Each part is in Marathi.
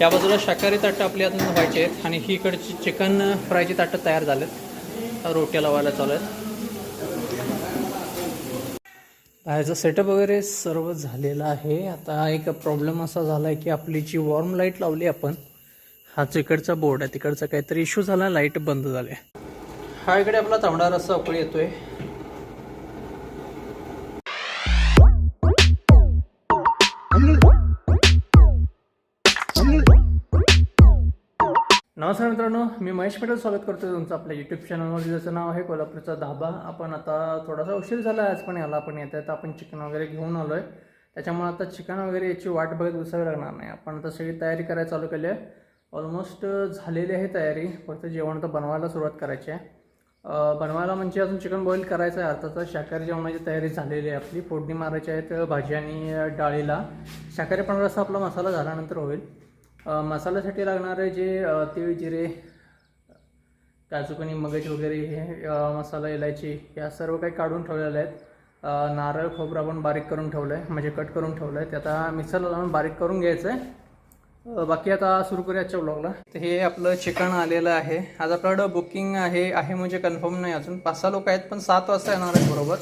या बाजूला शाकाहारी ताटं आपली अजून व्हायचे आहेत आणि ही इकडची चिकन फ्रायची ताटं तयार झालेत. रोट्या लावायला चालू आहेत. बाहेरचा सेटअप वगैरे सर्व झालेलं आहे. आता एक प्रॉब्लेम असा झाला आहे की आपली जी वॉर्म लाइट लावली आपण हाच इकडचा बोर्ड आहे. तिकडचा काहीतरी इश्यू झाला लाइट बंद झाले हा इकडे आपला तांबडा रस्सा उकळी येतोय. नमस्कार मित्रांनो मी महेश पटेल स्वागत करतो तुमचं आपल्या यूट्यूब चॅनलवर ज्याचं नाव आहे कोल्हापूरचा धाबा. आपण आता थोडासा उशीर झाला आहे आज पण याला आपण येत आहे तर आपण चिकन वगैरे घेऊन आलो आहे त्याच्यामुळे आता चिकन वगैरे याची वाट बघत बसावी लागणार नाही. आपण आता सगळी तयारी करायला चालू केली आहे. ऑलमोस्ट झालेली आहे तयारी. फक्त जेवण तर बनवायला सुरुवात करायची आहे. बनवायला म्हणजे अजून चिकन बॉईल करायचं आहे. अर्थातच शाकाहारी जेवणाची तयारी झालेली आहे आपली. फोडणी मारायची आहेत भाजी आणि डाळीला. शाकाहारी पण रसा आपला मसाला झाल्यानंतर होईल. मसाल्यासाठी लागणारे जे तिळ तीळ जिरे काजूकनी मगज वगैरे हे मसाला इलायची या सर्व काही काढून ठेवलेल्या आहेत. नारळ खोबरं आपण बारीक करून ठेवलं आहे म्हणजे कट करून ठेवलं आहे ते आता मिक्सरला लावून बारीक करून घ्यायचं आहे बाकी आता सुरू करूया आजच्या ब्लॉगला तर हे आपलं चिकन आलेलं आहे. आज आपल्याकडं बुकिंग आहे आहे म्हणजे कन्फर्म नाही अजून. पाच सहा लोक आहेत पण सात वाजता येणार आहेत बरोबर.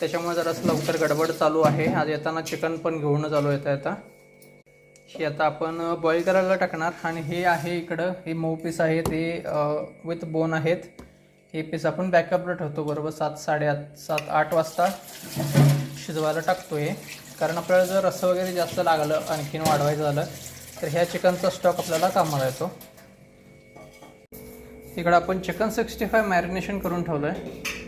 त्याच्यामुळे जरासं लवकर गडबड चालू आहे. आज येताना चिकन पण घेऊनच आलो येता येता हे आता आपण बॉईल करायला टाकणार. आणि हे आहे इकडं हे मऊ पीस आहे ते विथ बोन आहेत. हे पीस आपण बॅकअपला ठेवतो बरोबर सात साडेआठ सात आठ वाजता. शिजवायला टाकतो हे कारण आपल्याला जर रस्सं वगैरे जास्त लागलं आणखीन वाढवायचं झालं तर ह्या चिकनचा स्टॉक आपल्याला कामाला येतो. इकडं आपण चिकन सिक्स्टी फाय मॅरिनेशन करून ठेवलं आहे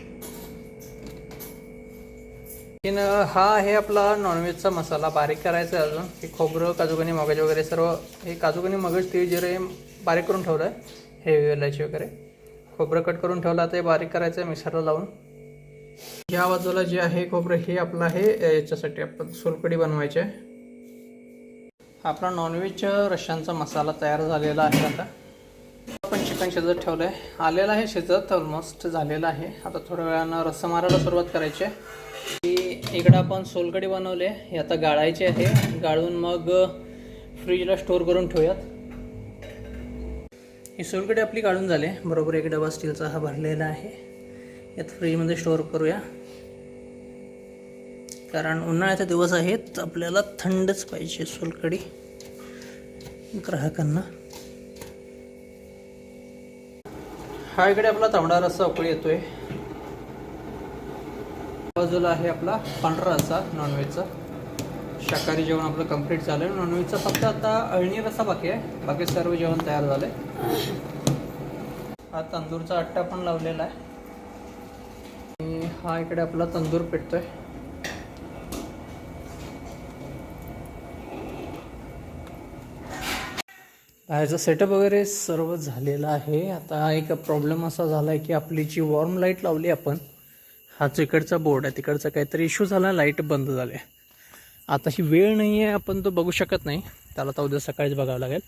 इन हा आहे आपला नॉनव्हेजचा मसाला. बारीक करायचा आहे अजून. हे खोबरं काजूकणी मगज वगैरे सर्व हे काजूकणी मगज तीळ जिरं हे बारीक करून ठेवलं आहे हेवी वेलायची वगैरे. खोबरं कट करून ठेवलं आता हे बारीक करायचं आहे मिक्सरला लावून. या बाजूला जे आहे खोबरं हे आपलं आहे याच्यासाठी आपण सोलकडी बनवायची आहे. आपला नॉनव्हेज रश्यांचा मसाला तयार झालेला आहे आता. आपण चिकन शिजत ठेवलं आहे आलेलं आहे शिजत ऑलमोस्ट झालेलं आहे. आता थोड्या वेळानं रस्सा मारायला सुरुवात करायची आहे. इकडं आपण सोलकडी बनवले हे आता गाळायचे आहे. गाळून मग फ्रीजला स्टोअर करून ठेवूयात. ही सोलकडी आपली काढून झाली. बरोबर एक डबा स्टीलचा हा भरलेला आहे. यात फ्रीजमध्ये स्टोअर करूया. कारण उन्हाळ्याचे दिवस आहेत आपल्याला थंडच पाहिजे सोलकडी ग्राहकांना. हा इकडे आपला तांबडा रस्सा उकळी येतोय. बाजूला आहे आपला पांढरा रस्सा नॉनव्हेजचा शाकाहारी जेवण आपलं कंप्लीट झालं नॉनव्हेजचा फक्त आता अळणी रस्सा बाकी आहे. बाकी सर्व जेवण तयार झालंय. हा तंदूरचा अट्टा पण लावलेला आहे. आणि हा इकडे आपला तंदूर पेटतोय. बाहेरचा सेटअप वगैरे सर्व झालेलं आहे. आता एक प्रॉब्लेम असा झाला आहे की आपली जी वॉर्म लाइट लावली आपण हाच इकडचा बोर्ड आहे तिकडचा काहीतरी इश्यू झाला लाइट बंद झाले. आता ही वेळ नाही आहे आपण तो बघू शकत नाही. त्याला तर उद्या सकाळीच बघावं लागेल.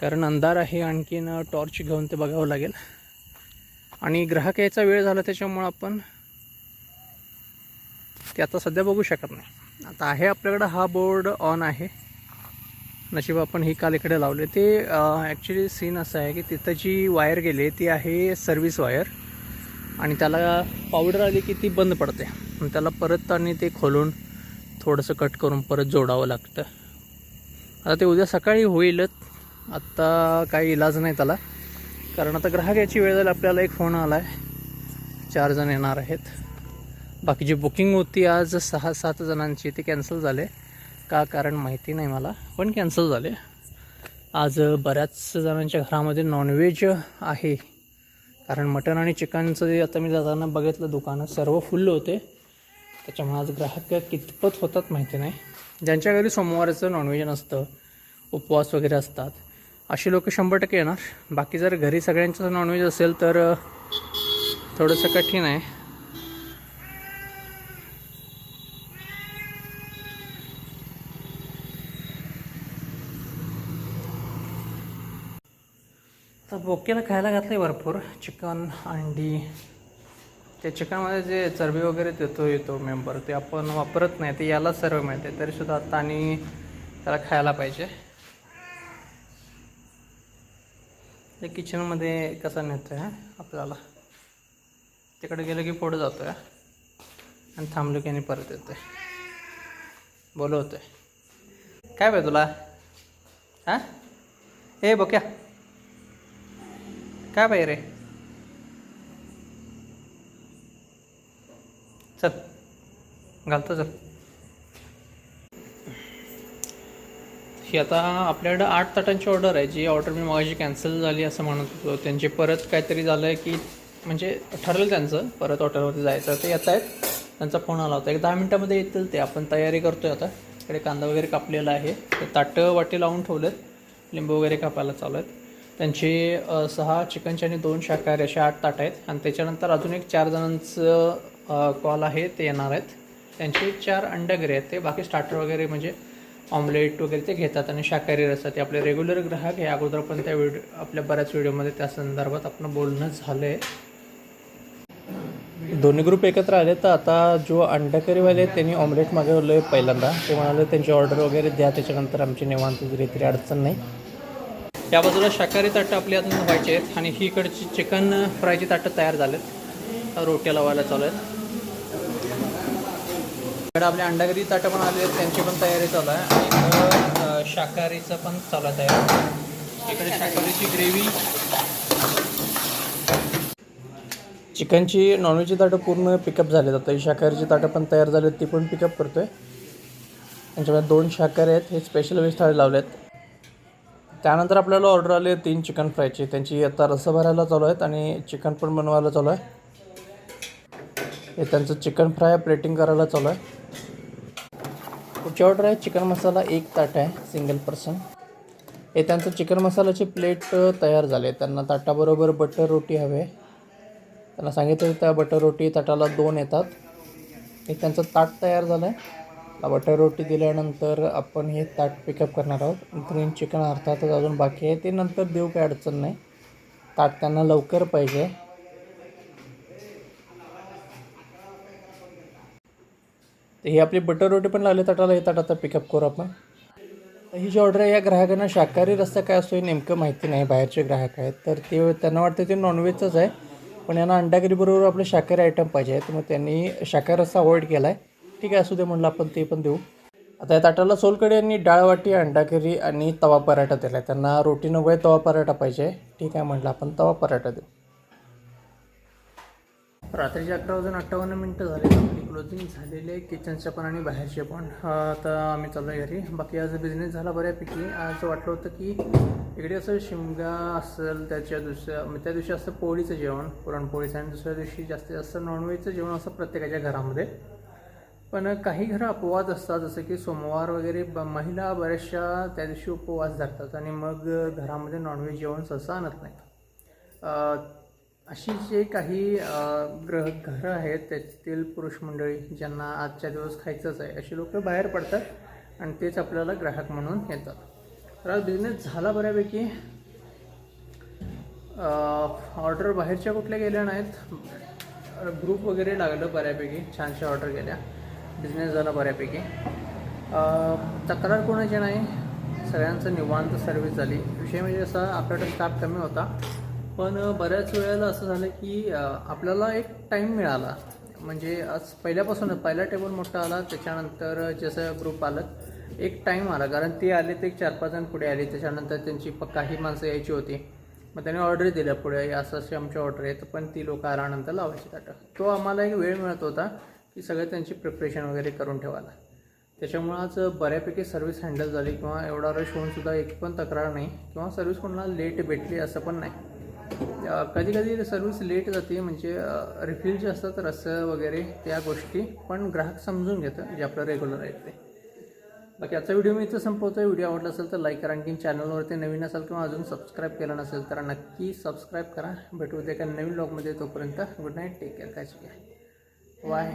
कारण अंधार आहे आणखीन टॉर्च घेऊन ते बघावं लागेल. आणि ग्राहक यायचा वेळ झाला त्याच्यामुळं आपण ते आता सध्या बघू शकत नाही. आता आहे आपल्याकडं हा बोर्ड ऑन आहे. नशीब आपण ही काल इकडे लावले. ते ॲक्च्युली सीन असं आहे की तिथं जी वायर गेली ती आहे सर्व्हिस वायर आणि त्याला पावडर आली की ती बंद पडते. मग त्याला परत आणि ते खोलून थोडंसं कट करून परत जोडावं लागतं. आता ते उद्या सकाळी होईलच. आत्ता काही इलाज नाही त्याला. कारण आता ग्राहक याची वेळ झाली आपल्याला एक फोन आला आहे चार जण येणार आहेत. बाकीची बुकिंग होती आज सहा सात जणांची ती कॅन्सल झाले. का कारण माहिती नाही मला पण कॅन्सल झाले. आज बऱ्याच जणांच्या घरामध्ये नॉनव्हेज आहे. कारण मटण आणि चिकनचं जे आता मी जाताना बघितलं दुकानं सर्व फुल्ल होते. त्याच्यामुळे आज ग्राहक कितपत होतात माहिती नाही. ज्यांच्या घरी सोमवारचं नॉनव्हेज नसतं उपवास वगैरे असतात अशी लोक शंभर टक्के येणार. बाकी जर घरी सगळ्यांचं नॉनव्हेज असेल तर थोडंसं कठीण आहे. तर बोक्याला खायला घातलं आहे भरपूर. चिकन अंडी. त्या चिकनमध्ये जे चरबी वगैरे देतो येतो मेंबर ते आपण वापरत नाही ते याला सर्व मिळते. तरीसुद्धा आता आणि त्याला खायला पाहिजे. ते किचनमध्ये कसा नेतो आहे आपल्याला. तिकडे गेलं की पुढं जातो आहे आणि थांबलो की आणि परत येतो आहे बोलवतो आहे काय पाहिजे तुला? हां? ए बोक्या. काय पाहिजे रे? चल घालतो चल. ही आता आपल्याकडं आठ ताटांची ऑर्डर आहे जी ऑर्डर मी मगाशी कॅन्सल झाली असं म्हणत होतो. त्यांचे परत काहीतरी झालं आहे की म्हणजे ठरलं त्यांचं परत हॉटेलमध्ये जायचं ते येत आहेत. त्यांचा फोन आला होता. एक दहा मिनटामध्ये येतील ते. आपण तयारी करतो आहे आता. इकडे कांदा वगैरे कापलेला आहे. ते ताटं वाटे लावून ठेवलेत. लिंबू वगैरे कापायला चालू आहेत. त्यांचे सहा चिकनचे आणि दोन शाकाहारी असे आठ ताट आहेत. आणि त्याच्यानंतर अजून एक चार जणांचं कॉल आहे ते येणार आहेत. त्यांचे चार अंडगरे आहेत ते. बाकी स्टार्टर वगैरे म्हणजे ऑमलेट वगैरे ते घेतात आणि शाकाहारी असतात ते आपले रेग्युलर ग्राहक आहे. अगोदर पण त्या व्हिडिओ आपल्या बऱ्याच व्हिडिओमध्ये त्या संदर्भात आपण बोलणं झालं आहे दोन्ही ग्रुप एकत्र आले तर आता जो अंडाकरीवाले त्यांनी ऑमलेट मागवलं आहे पहिल्यांदा. ते म्हणाले त्यांची ऑर्डर वगैरे द्या. त्याच्यानंतर आमची निवांत तरी अडचण नाही. या बाजूला शाकाहारी ताटं आपली अजून व्हायचे आहेत आणि ही इकडची चिकन फ्रायची ताटं तयार झालेत. रोट्या लावायला चालू आहेत. इकडे आपल्या अंडागरी ताटं पण आले आहेत त्यांची पण तयारी चालू आहे. आणि शाकाहारीचं पण चालू आहे तयार. इकडे शाकाहारीची ग्रेव्ही. चिकनची नॉनव्हेजची ताटं पूर्ण पिकअप झाले आता ही शाकाहारीची ताटं पण तयार झाली आहेत ती पण पिकअप करतो आहे त्यांच्यामध्ये दोन शाकाहारी आहेत हे स्पेशल वेज थाळी लावले आहेत त्यानंतर आपल्याला ऑर्डर आली आहे तीन चिकन फ्रायची त्यांची आता रसं भरायला चालू आहेत आणि चिकन पण बनवायला चालू आहे. हे त्यांचं चिकन फ्राय प्लेटिंग करायला चालू आहे. पुढची ऑर्डर आहे चिकन मसाला एक ताट आहे सिंगल पर्सन हे त्यांचं चिकन मसाल्याची प्लेट तयार झाले त्यांना ताटाबरोबर बटर रोटी हवे. त्यांना सांगितलं त्या बटर रोटी ताटाला दोन येतात. हे त्यांचं ताट तयार झालं आहे बटर रोटी दिल्यानंतर आपण हे ताट पिकअप करणार आहोत. ग्रीन चिकन अर्थातच अजून बाकी आहे. ते नंतर देऊ काही अडचण नाही. ताट त्यांना लवकर पाहिजे. हे आपली बटर रोटी पण लागली ताटाला. हे ताट आता पिकअप करू आपण. ही जी ऑर्डर आहे या ग्राहकांना शाकाहारी रस्ता काय असतो हे नेमकं माहिती नाही. बाहेरचे ग्राहक आहेत. तर ते त्यांना वाटतं ते नॉनव्हेजच आहे. पण यांना अंडाकरीबरोबर आपले शाकाहारी आयटम पाहिजे. आहेत मग त्यांनी शाकाहारी रस्ता अवॉइड केला आहे ठीक आहे असू दे म्हणलं आपण ते पण देऊ. आता या ताटाला सोलकडे यांनी डाळवाटी अंडाकरी आणि तवा पराठा दिला आहे त्यांना रोटी नको आहे तवा पराठा पाहिजे. ठीक आहे म्हटलं आपण तवा पराठा देऊ. रात्रीचे अकरा वाजून अठ्ठावन्न मिनटं झाले. आपली क्लोजिंग झालेले किचनच्या पण आणि बाहेरचे पण. आता आम्ही चाललो आहे घरी. बाकी आज बिझनेस झाला बऱ्यापैकी. आज वाटलं होतं की इकडे असं शिमगा असेल त्याच्या दुसऱ्या म्हणजे त्या दिवशी असतं पोळीचं जेवण पुरणपोळीचं. आणि दुसऱ्या दिवशी जास्तीत जास्त नॉनव्हेजचं जेवण असं प्रत्येकाच्या घरामध्ये. पण काही घरं अपवाद असतात जसं की सोमवार वगैरे ब महिला बऱ्याचशा त्या दिवशी उपवास धरतात आणि मग घरामध्ये नॉनव्हेज जेवण सहसा आणत नाहीत. अशी जे काही ग्रह घरं आहेत त्यातील पुरुष मंडळी ज्यांना आजच्या दिवस खायचंच आहे अशी लोक बाहेर पडतात आणि तेच आपल्याला ग्राहक म्हणून येतात. तर आज बिझनेस झाला बऱ्यापैकी. ऑर्डर बाहेरच्या कुठल्या गेल्या नाहीत? ग्रुप वगैरे लागलं बऱ्यापैकी छानशा ऑर्डर गेल्या. बिझनेस झाला बऱ्यापैकी तक्रार कोणाची नाही. सगळ्यांचं निवांत सर्व्हिस झाली. विषय म्हणजे असा आपल्याकडे स्टाफ कमी होता. पण बऱ्याच वेळेला असं झालं की आपल्याला एक टाईम मिळाला. म्हणजे आज पहिल्यापासूनच पहिला टेबल मोठा आला. त्याच्यानंतर जसं ग्रुप आलं एक टाईम आला. कारण ते आले ते एक चार पाच जण पुढे आले. त्याच्यानंतर त्यांची प- काही माणसं यायची होती. मग त्यांनी ऑर्डर दिल्या पुढे. असं अशी आमची ऑर्डर आहेत. पण ती लोक आल्यानंतर लावायची ताटं. तो आम्हाला एक वेळ मिळत होता. की सगळं त्यांची प्रिपरेशन वगैरे करून ठेवायला. त्याच्यामुळं आज बऱ्यापैकी सर्व्हिस हँडल झाली किंवा एवढा रश होऊनसुद्धा एक पण तक्रार नाही किंवा सर्व्हिस कोणाला लेट भेटली असं पण नाही. कधी कधी सर्व्हिस लेट जाते म्हणजे रिफिल जे असतात रस्सं वगैरे त्या गोष्टी पण ग्राहक समजून घेतं जे आपलं रेग्युलर आहेत ते. बाकी आजचा व्हिडिओ मी इथं संपवतो व्हिडिओ आवडला असेल तर लाईक करा. आणखी चॅनलवरती नवीन असाल किंवा अजून सबस्क्राईब केलं नसेल तर नक्की सबस्क्राईब करा. भेटू उद्या एका नवीन ब्लॉगमध्ये तोपर्यंत गुड नाईट टेक केअर काळजी घ्या. 喂